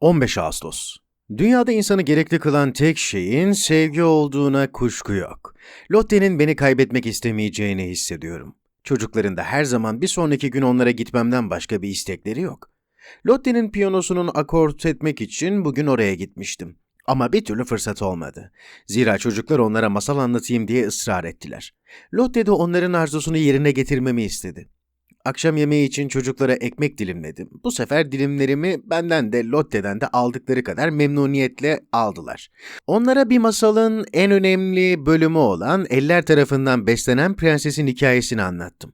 15 Ağustos Dünyada insanı gerekli kılan tek şeyin sevgi olduğuna kuşku yok. Lotte'nin beni kaybetmek istemeyeceğini hissediyorum. Çocukların da her zaman bir sonraki gün onlara gitmemden başka bir istekleri yok. Lotte'nin piyanosunun akort etmek için bugün oraya gitmiştim. Ama bir türlü fırsat olmadı. Zira çocuklar onlara masal anlatayım diye ısrar ettiler. Lotte de onların arzusunu yerine getirmemi istedi. Akşam yemeği için çocuklara ekmek dilimledim. Bu sefer dilimlerimi benden de Lotte'den de aldıkları kadar memnuniyetle aldılar. Onlara bir masalın en önemli bölümü olan eller tarafından beslenen prensesin hikayesini anlattım.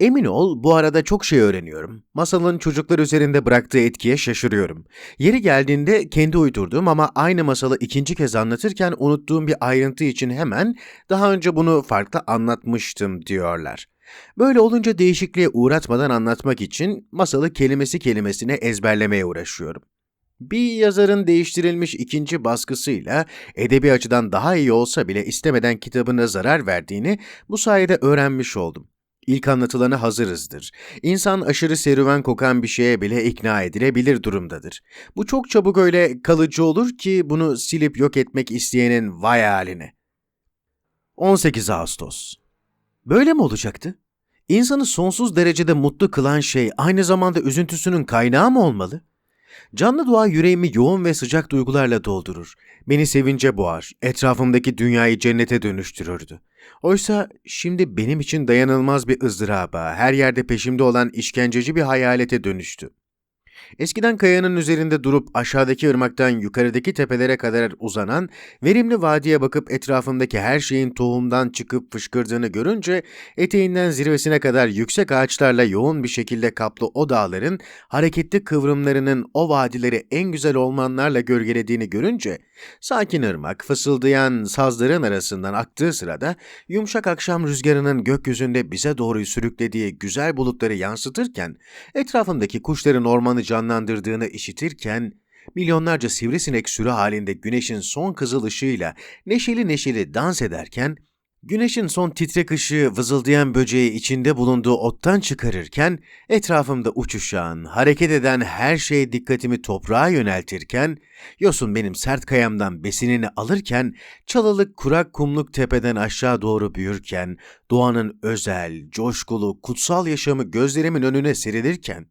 Emin ol bu arada çok şey öğreniyorum. Masalın çocuklar üzerinde bıraktığı etkiye şaşırıyorum. Yeri geldiğinde kendi uydurduğum ama aynı masalı ikinci kez anlatırken unuttuğum bir ayrıntı için hemen daha önce bunu farklı anlatmıştım diyorlar. Böyle olunca değişikliğe uğratmadan anlatmak için masalı kelimesi kelimesine ezberlemeye uğraşıyorum. Bir yazarın değiştirilmiş ikinci baskısıyla edebi açıdan daha iyi olsa bile istemeden kitabına zarar verdiğini bu sayede öğrenmiş oldum. İlk anlatılanı hazırızdır. İnsan aşırı serüven kokan bir şeye bile ikna edilebilir durumdadır. Bu çok çabuk öyle kalıcı olur ki bunu silip yok etmek isteyenin vay haline. 18 Ağustos Böyle mi olacaktı? İnsanı sonsuz derecede mutlu kılan şey aynı zamanda üzüntüsünün kaynağı mı olmalı? Canlı dua yüreğimi yoğun ve sıcak duygularla doldurur. Beni sevince boğar, etrafımdaki dünyayı cennete dönüştürürdü. Oysa şimdi benim için dayanılmaz bir ızdıraba, her yerde peşimde olan işkenceci bir hayalete dönüştü. Eskiden kayanın üzerinde durup aşağıdaki ırmaktan yukarıdaki tepelere kadar uzanan verimli vadiye bakıp etrafındaki her şeyin tohumdan çıkıp fışkırdığını görünce eteğinden zirvesine kadar yüksek ağaçlarla yoğun bir şekilde kaplı o dağların hareketli kıvrımlarının o vadileri en güzel ormanlarla gölgelediğini görünce sakin ırmak fısıldayan sazların arasından aktığı sırada yumuşak akşam rüzgarının gökyüzünde bize doğru sürüklediği güzel bulutları yansıtırken etrafındaki kuşların ormanı canlandırdığını işitirken, milyonlarca sivrisinek sürü halinde güneşin son kızıl ışığıyla neşeli neşeli dans ederken, güneşin son titrek ışığı vızıldayan böceği içinde bulunduğu ottan çıkarırken, etrafımda uçuşan, hareket eden her şey dikkatimi toprağa yöneltirken, yosun benim sert kayamdan besinini alırken, çalılık kurak kumluk tepeden aşağı doğru büyürken, doğanın özel, coşkulu, kutsal yaşamı gözlerimin önüne serilirken,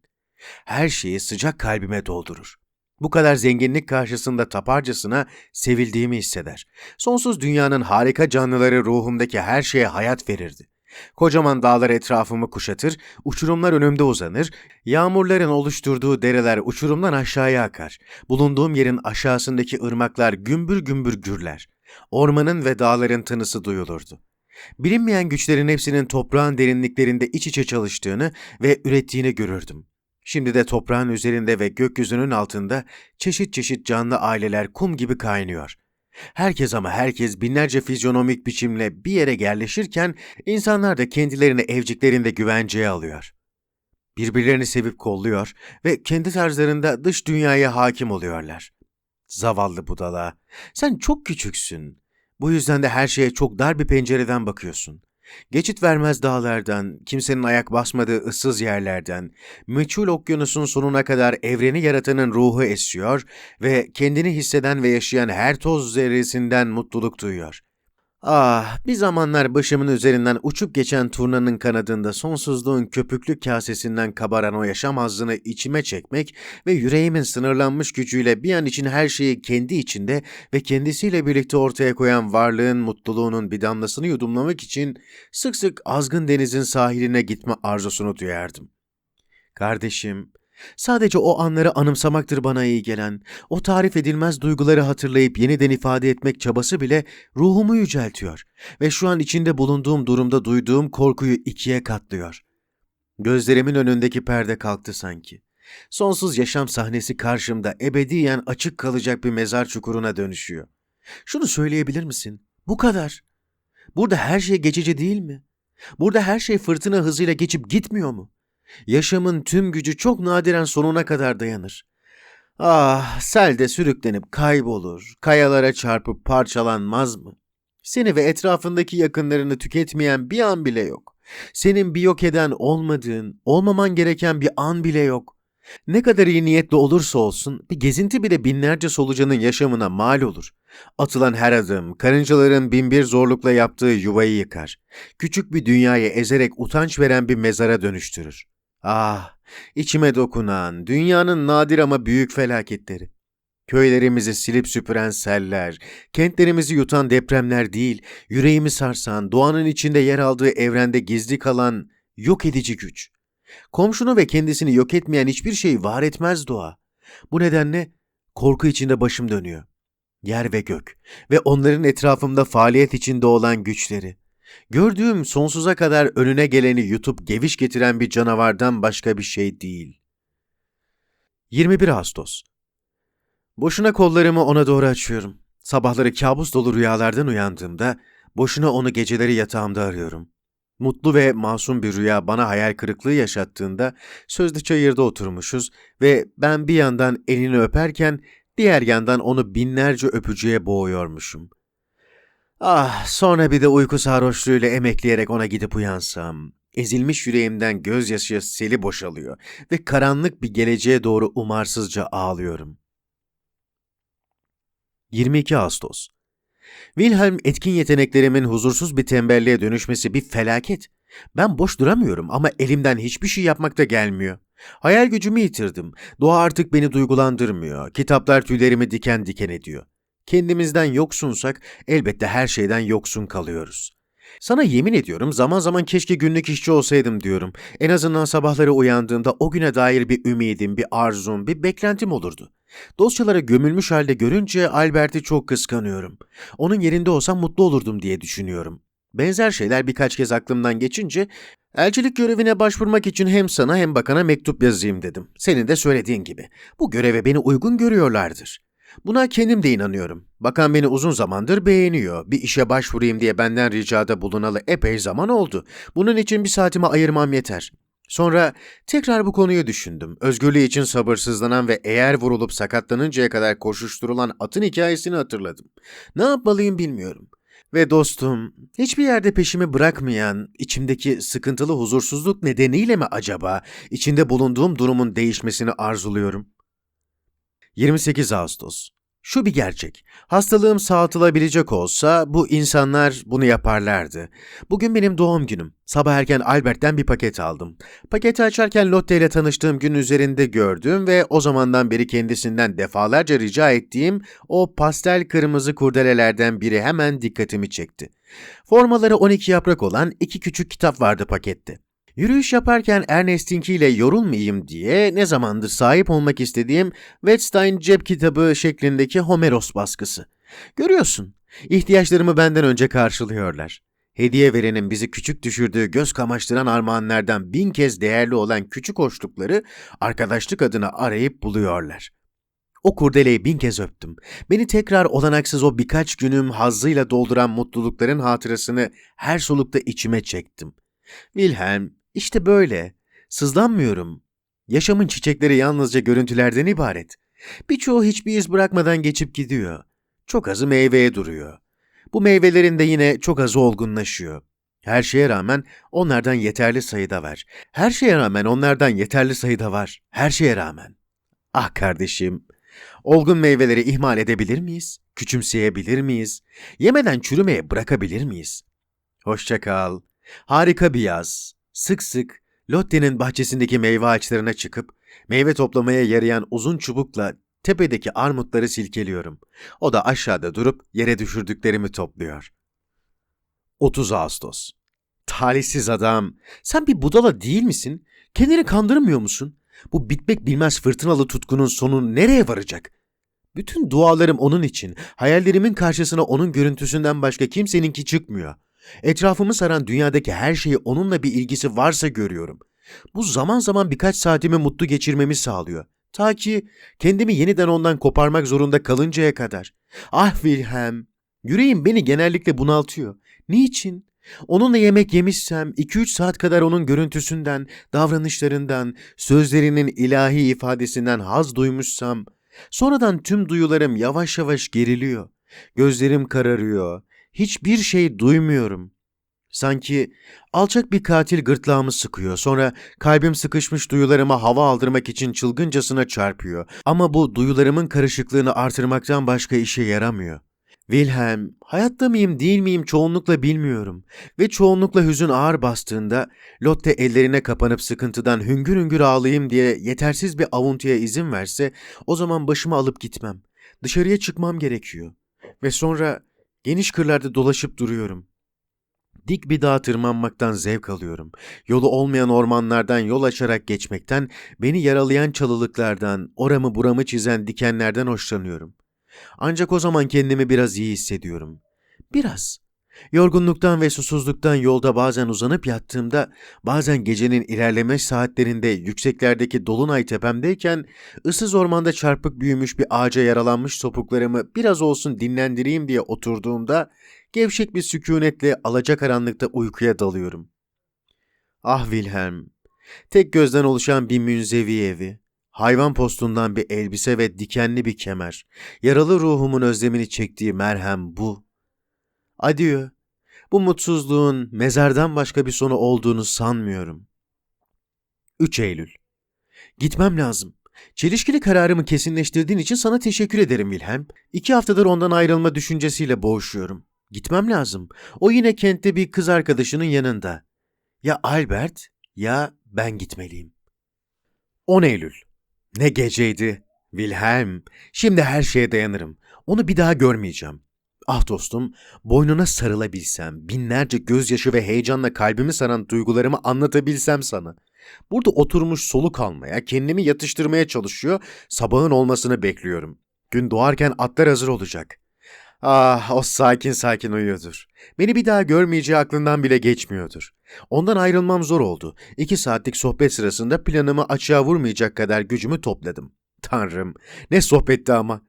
her şeyi sıcak kalbime doldurur. Bu kadar zenginlik karşısında taparcasına sevildiğimi hisseder. Sonsuz dünyanın harika canlıları ruhumdaki her şeye hayat verirdi. Kocaman dağlar etrafımı kuşatır, uçurumlar önümde uzanır, yağmurların oluşturduğu dereler uçurumdan aşağıya akar. Bulunduğum yerin aşağısındaki ırmaklar gümbür gümbür gürler. Ormanın ve dağların tınısı duyulurdu. Bilinmeyen güçlerin hepsinin toprağın derinliklerinde iç içe çalıştığını ve ürettiğini görürdüm. Şimdi de toprağın üzerinde ve gökyüzünün altında çeşit çeşit canlı aileler kum gibi kaynıyor. Herkes ama herkes binlerce fizyonomik biçimle bir yere yerleşirken insanlar da kendilerini evciklerinde güvenceye alıyor. Birbirlerini sevip kolluyor ve kendi tarzlarında dış dünyaya hakim oluyorlar. Zavallı budala, sen çok küçüksün. Bu yüzden de her şeye çok dar bir pencereden bakıyorsun. Geçit vermez dağlardan, kimsenin ayak basmadığı ıssız yerlerden, meçhul okyanusun sonuna kadar evreni yaratanın ruhu esiyor ve kendini hisseden ve yaşayan her toz zerresinden mutluluk duyuyor. Ah, bir zamanlar başımın üzerinden uçup geçen turnanın kanadında sonsuzluğun köpüklü kasesinden kabaran o yaşam hazzını içime çekmek ve yüreğimin sınırlanmış gücüyle bir an için her şeyi kendi içinde ve kendisiyle birlikte ortaya koyan varlığın mutluluğunun bir damlasını yudumlamak için sık sık azgın denizin sahiline gitme arzusunu duyardım. Kardeşim, Sadece o anları anımsamaktır bana iyi gelen. O tarif edilmez duyguları hatırlayıp yeniden ifade etmek çabası bile ruhumu yüceltiyor ve şu an içinde bulunduğum durumda duyduğum korkuyu ikiye katlıyor. Gözlerimin önündeki perde kalktı sanki. Sonsuz yaşam sahnesi karşımda ebediyen açık kalacak bir mezar çukuruna dönüşüyor. Şunu söyleyebilir misin? Bu kadar. Burada her şey geçici değil mi? Burada her şey fırtına hızıyla geçip gitmiyor mu? Yaşamın tüm gücü çok nadiren sonuna kadar dayanır. Ah, selde sürüklenip kaybolur, kayalara çarpıp parçalanmaz mı? Seni ve etrafındaki yakınlarını tüketmeyen bir an bile yok. Senin bir yok eden olmadığın, olmaman gereken bir an bile yok. Ne kadar iyi niyetli olursa olsun bir gezinti bile binlerce solucanın yaşamına mal olur. Atılan her adım, karıncaların binbir zorlukla yaptığı yuvayı yıkar. Küçük bir dünyayı ezerek utanç veren bir mezara dönüştürür. Ah, içime dokunan, dünyanın nadir ama büyük felaketleri. Köylerimizi silip süpüren seller, kentlerimizi yutan depremler değil, yüreğimi sarsan, doğanın içinde yer aldığı evrende gizli kalan yok edici güç. Komşunu ve kendisini yok etmeyen hiçbir şeyi var etmez doğa. Bu nedenle korku içinde başım dönüyor. Yer ve gök ve onların etrafımda faaliyet içinde olan güçleri. Gördüğüm sonsuza kadar önüne geleni yutup geviş getiren bir canavardan başka bir şey değil. 21 Ağustos Boşuna kollarımı ona doğru açıyorum. Sabahları kabus dolu rüyalardan uyandığımda boşuna onu geceleri yatağımda arıyorum. Mutlu ve masum bir rüya bana hayal kırıklığı yaşattığında sözde çayırda oturmuşuz ve ben bir yandan elini öperken diğer yandan onu binlerce öpücüğe boğuyormuşum. Ah sonra bir de uyku sarhoşluğuyla emekleyerek ona gidip uyansam. Ezilmiş yüreğimden gözyaşı seli boşalıyor ve karanlık bir geleceğe doğru umarsızca ağlıyorum. 22 Ağustos Wilhelm etkin yeteneklerimin huzursuz bir tembelliğe dönüşmesi bir felaket. Ben boş duramıyorum ama elimden hiçbir şey yapmak da gelmiyor. Hayal gücümü yitirdim. Doğa artık beni duygulandırmıyor. Kitaplar tüylerimi diken diken ediyor. Kendimizden yoksunsak elbette her şeyden yoksun kalıyoruz. Sana yemin ediyorum zaman zaman keşke günlük işçi olsaydım diyorum. En azından sabahları uyandığımda o güne dair bir ümidim, bir arzum, bir beklentim olurdu. Dosyalara gömülmüş halde görünce Albert'i çok kıskanıyorum. Onun yerinde olsam mutlu olurdum diye düşünüyorum. Benzer şeyler birkaç kez aklımdan geçince elçilik görevine başvurmak için hem sana hem bakana mektup yazayım dedim. Senin de söylediğin gibi. Bu göreve beni uygun görüyorlardır. Buna kendim de inanıyorum. Bakan beni uzun zamandır beğeniyor. Bir işe başvurayım diye benden ricada bulunalı epey zaman oldu. Bunun için bir saatimi ayırmam yeter. Sonra tekrar bu konuyu düşündüm. Özgürlüğü için sabırsızlanan ve eğer vurulup sakatlanıncaya kadar koşuşturulan atın hikayesini hatırladım. Ne yapmalıyım bilmiyorum. Ve dostum, hiçbir yerde peşimi bırakmayan, içimdeki sıkıntılı huzursuzluk nedeniyle mi acaba içinde bulunduğum durumun değişmesini arzuluyorum? 28 Ağustos şu bir gerçek. Hastalığım sağaltılabilecek olsa bu insanlar bunu yaparlardı. Bugün benim doğum günüm. Sabah erken Albert'ten bir paket aldım. Paketi açarken Lotte ile tanıştığım gün üzerinde gördüm ve o zamandan beri kendisinden defalarca rica ettiğim o pastel kırmızı kurdelelerden biri hemen dikkatimi çekti. Formaları 12 yaprak olan iki küçük kitap vardı pakette. Yürüyüş yaparken Ernest'inkiyle yorulmayayım diye ne zamandır sahip olmak istediğim Wettstein cep kitabı şeklindeki Homeros baskısı. Görüyorsun, ihtiyaçlarımı benden önce karşılıyorlar. Hediye verenin bizi küçük düşürdüğü göz kamaştıran armağanlardan bin kez değerli olan küçük hoşlukları arkadaşlık adına arayıp buluyorlar. O kurdeleyi bin kez öptüm. Beni tekrar olanaksız o birkaç günüm hazzıyla dolduran mutlulukların hatırasını her solukta içime çektim. Wilhelm, işte böyle. Sızlanmıyorum. Yaşamın çiçekleri yalnızca görüntülerden ibaret. Birçoğu hiçbir iz bırakmadan geçip gidiyor. Çok azı meyveye duruyor. Bu meyvelerin de yine çok azı olgunlaşıyor. Her şeye rağmen onlardan yeterli sayıda var. Her şeye rağmen onlardan yeterli sayıda var. Her şeye rağmen. Ah kardeşim, olgun meyveleri ihmal edebilir miyiz? Küçümseyebilir miyiz? Yemeden çürümeye bırakabilir miyiz? Hoşça kal. Harika bir yaz. Sık sık Lotte'nin bahçesindeki meyve ağaçlarına çıkıp meyve toplamaya yarayan uzun çubukla tepedeki armutları silkeliyorum. O da aşağıda durup yere düşürdüklerimi topluyor. 30 Ağustos Talihsiz adam, sen bir budala değil misin? Kendini kandırmıyor musun? Bu bitmek bilmez fırtınalı tutkunun sonu nereye varacak? Bütün dualarım onun için, hayallerimin karşısına onun görüntüsünden başka kimseninki çıkmıyor. Etrafımı saran dünyadaki her şeyi onunla bir ilgisi varsa görüyorum. Bu zaman zaman birkaç saatimi mutlu geçirmemi sağlıyor. Ta ki kendimi yeniden ondan koparmak zorunda kalıncaya kadar. Ah Wilhelm, yüreğim beni genellikle bunaltıyor. Niçin? Onunla yemek yemişsem 2-3 saat kadar onun görüntüsünden, davranışlarından, sözlerinin ilahi ifadesinden haz duymuşsam, sonradan tüm duyularım yavaş yavaş geriliyor. Gözlerim kararıyor, hiçbir şey duymuyorum. Sanki alçak bir katil gırtlağımı sıkıyor. Sonra kalbim sıkışmış duyularıma hava aldırmak için çılgıncasına çarpıyor. Ama bu duyularımın karışıklığını artırmaktan başka işe yaramıyor. Wilhelm, hayatta mıyım değil miyim çoğunlukla bilmiyorum. Ve çoğunlukla hüzün ağır bastığında Lotte ellerine kapanıp sıkıntıdan hüngür hüngür ağlayayım diye yetersiz bir avuntuya izin verse o zaman başımı alıp gitmem. Dışarıya çıkmam gerekiyor. Ve sonra geniş kırlarda dolaşıp duruyorum. Dik bir dağa tırmanmaktan zevk alıyorum. Yolu olmayan ormanlardan yol açarak geçmekten, beni yaralayan çalılıklardan, oramı buramı çizen dikenlerden hoşlanıyorum. Ancak o zaman kendimi biraz iyi hissediyorum. Biraz. Yorgunluktan ve susuzluktan yolda bazen uzanıp yattığımda, bazen gecenin ilerleme saatlerinde yükseklerdeki dolunay tepemdeyken, ıssız ormanda çarpık büyümüş bir ağaca yaralanmış topuklarımı biraz olsun dinlendireyim diye oturduğumda, gevşek bir sükunetle alacakaranlıkta uykuya dalıyorum. Ah Wilhelm, tek gözden oluşan bir münzevi evi, hayvan postundan bir elbise ve dikenli bir kemer, yaralı ruhumun özlemini çektiği merhem bu. Adieu. Bu mutsuzluğun mezardan başka bir sonu olduğunu sanmıyorum. 3 Eylül Gitmem lazım. Çelişkili kararımı kesinleştirdiğin için sana teşekkür ederim Wilhelm. İki haftadır ondan ayrılma düşüncesiyle boğuşuyorum. Gitmem lazım. O yine kentte bir kız arkadaşının yanında. Ya Albert ya ben gitmeliyim. 10 Eylül Ne geceydi. Wilhelm, şimdi her şeye dayanırım. Onu bir daha görmeyeceğim. Ah dostum, boynuna sarılabilsem, binlerce gözyaşı ve heyecanla kalbimi saran duygularımı anlatabilsem sana. Burada oturmuş soluk almaya, kendimi yatıştırmaya çalışıyor, sabahın olmasını bekliyorum. Gün doğarken atlar hazır olacak. Ah, o sakin sakin uyuyordur. Beni bir daha görmeyeceği aklından bile geçmiyordur. Ondan ayrılmam zor oldu. İki saatlik sohbet sırasında planımı açığa vurmayacak kadar gücümü topladım. Tanrım, ne sohbetti ama.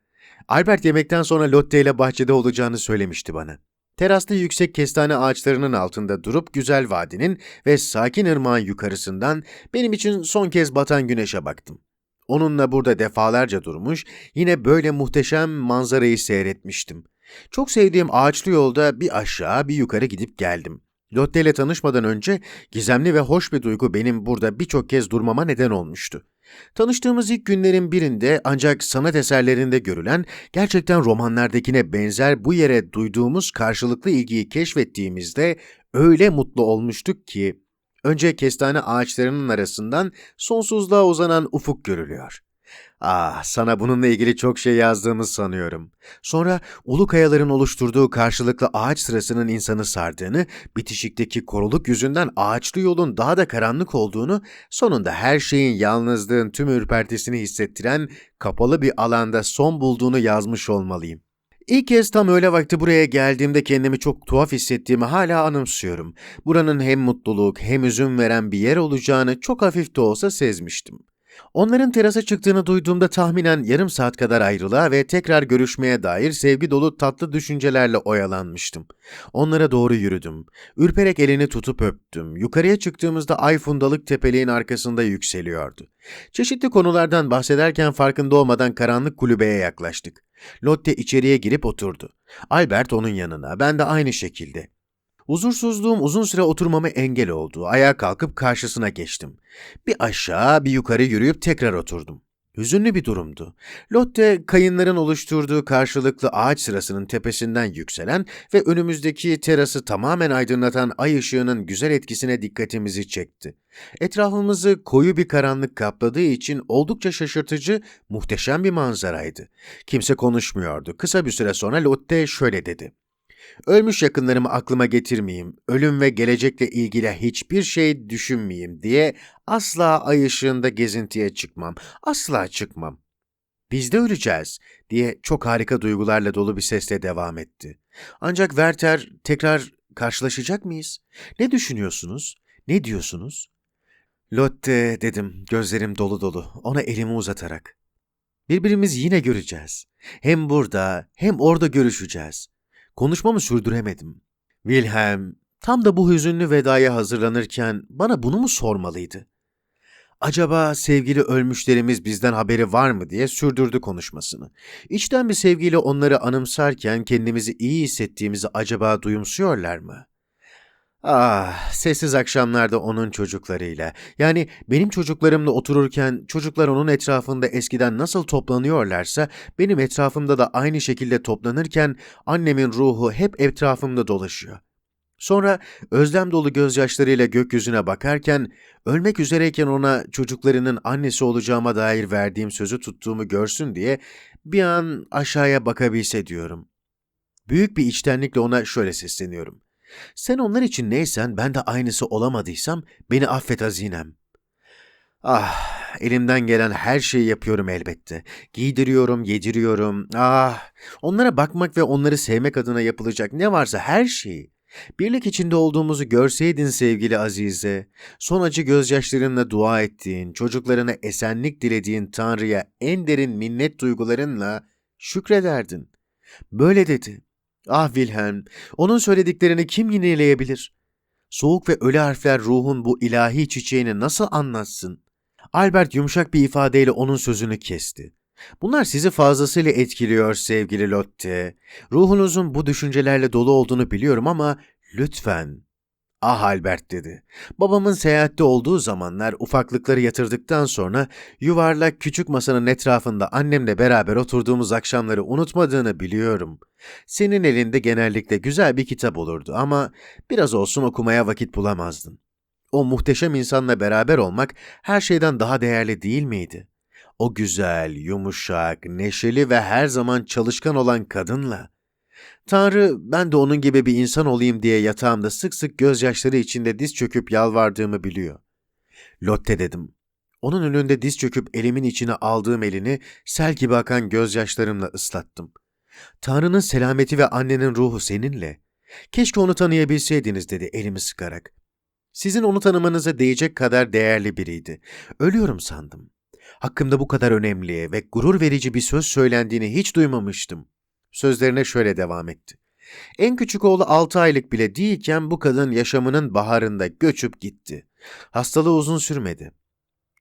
Albert yemekten sonra Lotte ile bahçede olacağını söylemişti bana. Terasta yüksek kestane ağaçlarının altında durup güzel vadinin ve sakin ırmağın yukarısından benim için son kez batan güneşe baktım. Onunla burada defalarca durmuş, yine böyle muhteşem manzarayı seyretmiştim. Çok sevdiğim ağaçlı yolda bir aşağı bir yukarı gidip geldim. Lotte ile tanışmadan önce gizemli ve hoş bir duygu benim burada birçok kez durmama neden olmuştu. Tanıştığımız ilk günlerin birinde ancak sanat eserlerinde görülen, gerçekten romanlardakine benzer bu yere duyduğumuz karşılıklı ilgiyi keşfettiğimizde öyle mutlu olmuştuk ki, önce kestane ağaçlarının arasından sonsuzluğa uzanan ufuk görülüyor. Ah, sana bununla ilgili çok şey yazdığımı sanıyorum. Sonra ulu kayaların oluşturduğu karşılıklı ağaç sırasının insanı sardığını, bitişikteki koruluk yüzünden ağaçlı yolun daha da karanlık olduğunu, sonunda her şeyin yalnızlığın tüm ürpertisini hissettiren kapalı bir alanda son bulduğunu yazmış olmalıyım. İlk kez tam öğle vakti buraya geldiğimde kendimi çok tuhaf hissettiğimi hala anımsıyorum. Buranın hem mutluluk hem üzüm veren bir yer olacağını çok hafif de olsa sezmiştim. Onların terasa çıktığını duyduğumda tahminen yarım saat kadar ayrılığa ve tekrar görüşmeye dair sevgi dolu tatlı düşüncelerle oyalanmıştım. Onlara doğru yürüdüm. Ürperek elini tutup öptüm. Yukarıya çıktığımızda ay fundalık tepeliğin arkasında yükseliyordu. Çeşitli konulardan bahsederken farkında olmadan karanlık kulübeye yaklaştık. Lotte içeriye girip oturdu. Albert onun yanına, ben de aynı şekilde. Huzursuzluğum uzun süre oturmama engel oldu. Ayağa kalkıp karşısına geçtim. Bir aşağı bir yukarı yürüyüp tekrar oturdum. Hüzünlü bir durumdu. Lotte, kayınların oluşturduğu karşılıklı ağaç sırasının tepesinden yükselen ve önümüzdeki terası tamamen aydınlatan ay ışığının güzel etkisine dikkatimizi çekti. Etrafımızı koyu bir karanlık kapladığı için oldukça şaşırtıcı, muhteşem bir manzaraydı. Kimse konuşmuyordu. Kısa bir süre sonra Lotte şöyle dedi. Ölmüş yakınlarımı aklıma getirmeyeyim, ölüm ve gelecekle ilgili hiçbir şey düşünmeyeyim diye asla ay ışığında gezintiye çıkmam, asla çıkmam. Biz de öleceğiz diye çok harika duygularla dolu bir sesle devam etti. Ancak Werther tekrar karşılaşacak mıyız? Ne düşünüyorsunuz? Ne diyorsunuz? Lotte dedim gözlerim dolu dolu ona elimi uzatarak. Birbirimizi yine göreceğiz. Hem burada hem orada görüşeceğiz. Konuşmamı sürdüremedim. Wilhelm tam da bu hüzünlü vedaya hazırlanırken bana bunu mu sormalıydı? Acaba sevgili ölmüşlerimiz bizden haberi var mı diye sürdürdü konuşmasını. İçten bir sevgiyle onları anımsarken kendimizi iyi hissettiğimizi acaba duyumsuyorlar mı? Ah, sessiz akşamlarda onun çocuklarıyla. Yani benim çocuklarımla otururken çocuklar onun etrafında eskiden nasıl toplanıyorlarsa benim etrafımda da aynı şekilde toplanırken annemin ruhu hep etrafımda dolaşıyor. Sonra özlem dolu gözyaşlarıyla gökyüzüne bakarken ölmek üzereyken ona çocuklarının annesi olacağıma dair verdiğim sözü tuttuğumu görsün diye bir an aşağıya bakabilse diyorum. Büyük bir içtenlikle ona şöyle sesleniyorum. Sen onlar için neysen ben de aynısı olamadıysam beni affet hazinem. Ah, elimden gelen her şeyi yapıyorum elbette. Giydiriyorum, yediriyorum. Ah, onlara bakmak ve onları sevmek adına yapılacak ne varsa her şeyi. Birlik içinde olduğumuzu görseydin sevgili Azize, son acı gözyaşlarınla dua ettiğin, çocuklarına esenlik dilediğin Tanrı'ya en derin minnet duygularınla şükrederdin. Böyle dedi. Ah Wilhelm, onun söylediklerini kim yineleyebilir? Soğuk ve ölü harfler ruhun bu ilahi çiçeğini nasıl anlatsın? Albert yumuşak bir ifadeyle onun sözünü kesti. Bunlar sizi fazlasıyla etkiliyor sevgili Lotte. Ruhunuzun bu düşüncelerle dolu olduğunu biliyorum ama lütfen. Ah Albert dedi. Babamın seyahatte olduğu zamanlar ufaklıkları yatırdıktan sonra yuvarlak küçük masanın etrafında annemle beraber oturduğumuz akşamları unutmadığını biliyorum. Senin elinde genellikle güzel bir kitap olurdu ama biraz olsun okumaya vakit bulamazdın. O muhteşem insanla beraber olmak her şeyden daha değerli değil miydi? O güzel, yumuşak, neşeli ve her zaman çalışkan olan kadınla. Tanrı ben de onun gibi bir insan olayım diye yatağımda sık sık gözyaşları içinde diz çöküp yalvardığımı biliyor. Lotte dedim. Onun önünde diz çöküp elimin içine aldığım elini sel gibi akan gözyaşlarımla ıslattım. Tanrı'nın selameti ve annenin ruhu seninle. Keşke onu tanıyabilseydiniz dedi elimi sıkarak. Sizin onu tanımanıza değecek kadar değerli biriydi. Ölüyorum sandım. Hakkımda bu kadar önemli ve gurur verici bir söz söylendiğini hiç duymamıştım. Sözlerine şöyle devam etti. En küçük oğlu 6 aylık bile değilken bu kadın yaşamının baharında göçüp gitti. Hastalığı uzun sürmedi.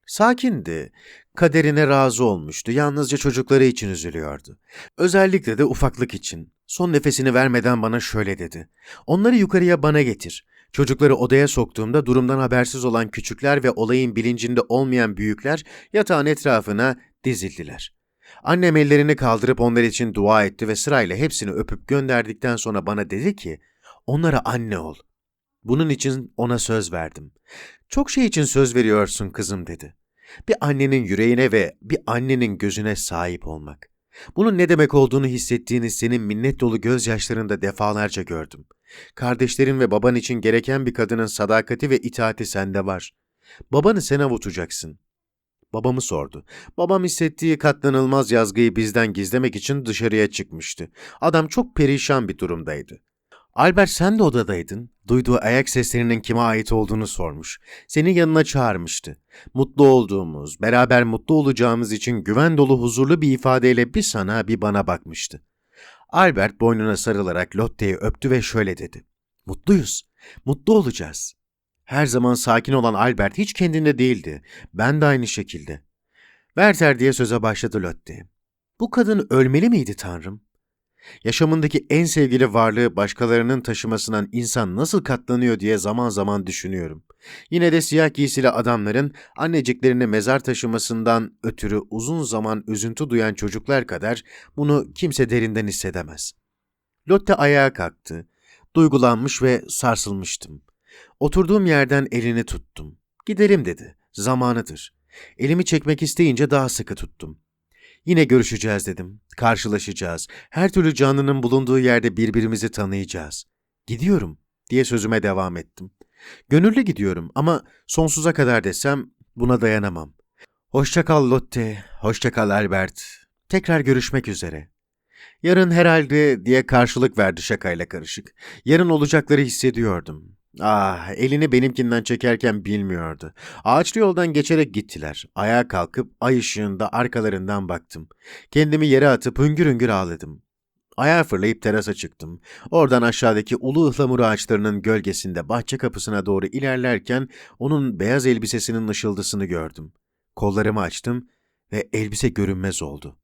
Sakindi, kaderine razı olmuştu, yalnızca çocukları için üzülüyordu. Özellikle de ufaklık için. Son nefesini vermeden bana şöyle dedi. Onları yukarıya bana getir. Çocukları odaya soktuğumda durumdan habersiz olan küçükler ve olayın bilincinde olmayan büyükler yatağın etrafına dizildiler. Annem ellerini kaldırıp onlar için dua etti ve sırayla hepsini öpüp gönderdikten sonra bana dedi ki, onlara anne ol. Bunun için ona söz verdim. Çok şey için söz veriyorsun kızım dedi. Bir annenin yüreğine ve bir annenin gözüne sahip olmak. Bunun ne demek olduğunu hissettiğini senin minnet dolu gözyaşlarında defalarca gördüm. Kardeşlerin ve baban için gereken bir kadının sadakati ve itaati sende var. Babanı sen avutacaksın. Babamı sordu. Babam hissettiği katlanılmaz yazgıyı bizden gizlemek için dışarıya çıkmıştı. Adam çok perişan bir durumdaydı. Albert sen de odadaydın. Duyduğu ayak seslerinin kime ait olduğunu sormuş. Seni yanına çağırmıştı. Mutlu olduğumuz, beraber mutlu olacağımız için güven dolu huzurlu bir ifadeyle bir sana bir bana bakmıştı. Albert boynuna sarılarak Lotte'yi öptü ve şöyle dedi. Mutluyuz, mutlu olacağız. Her zaman sakin olan Albert hiç kendinde değildi. Ben de aynı şekilde. Werther diye söze başladı Lotte. Bu kadın ölmeli miydi tanrım? Yaşamındaki en sevgili varlığı başkalarının taşımasından insan nasıl katlanıyor diye zaman zaman düşünüyorum. Yine de siyah giysili adamların anneciklerini mezar taşımasından ötürü uzun zaman üzüntü duyan çocuklar kadar bunu kimse derinden hissedemez. Lotte ayağa kalktı. Duygulanmış ve sarsılmıştım. Oturduğum yerden elini tuttum. Gidelim dedi. Zamanıdır. Elimi çekmek isteyince daha sıkı tuttum. Yine görüşeceğiz dedim. Karşılaşacağız. Her türlü canlının bulunduğu yerde birbirimizi tanıyacağız. Gidiyorum diye sözüme devam ettim. Gönüllü gidiyorum ama sonsuza kadar desem buna dayanamam. Hoşça kal Lotte, hoşça kal Albert. Tekrar görüşmek üzere. Yarın herhalde diye karşılık verdi şakayla karışık. Yarın olacakları hissediyordum. Ah, elini benimkinden çekerken bilmiyordu. Ağaçlı yoldan geçerek gittiler. Ayağa kalkıp ay ışığında arkalarından baktım. Kendimi yere atıp hüngür hüngür ağladım. Ayağa fırlayıp terasa çıktım. Oradan aşağıdaki ulu ıhlamur ağaçlarının gölgesinde bahçe kapısına doğru ilerlerken onun beyaz elbisesinin ışıldısını gördüm. Kollarımı açtım ve elbise görünmez oldu.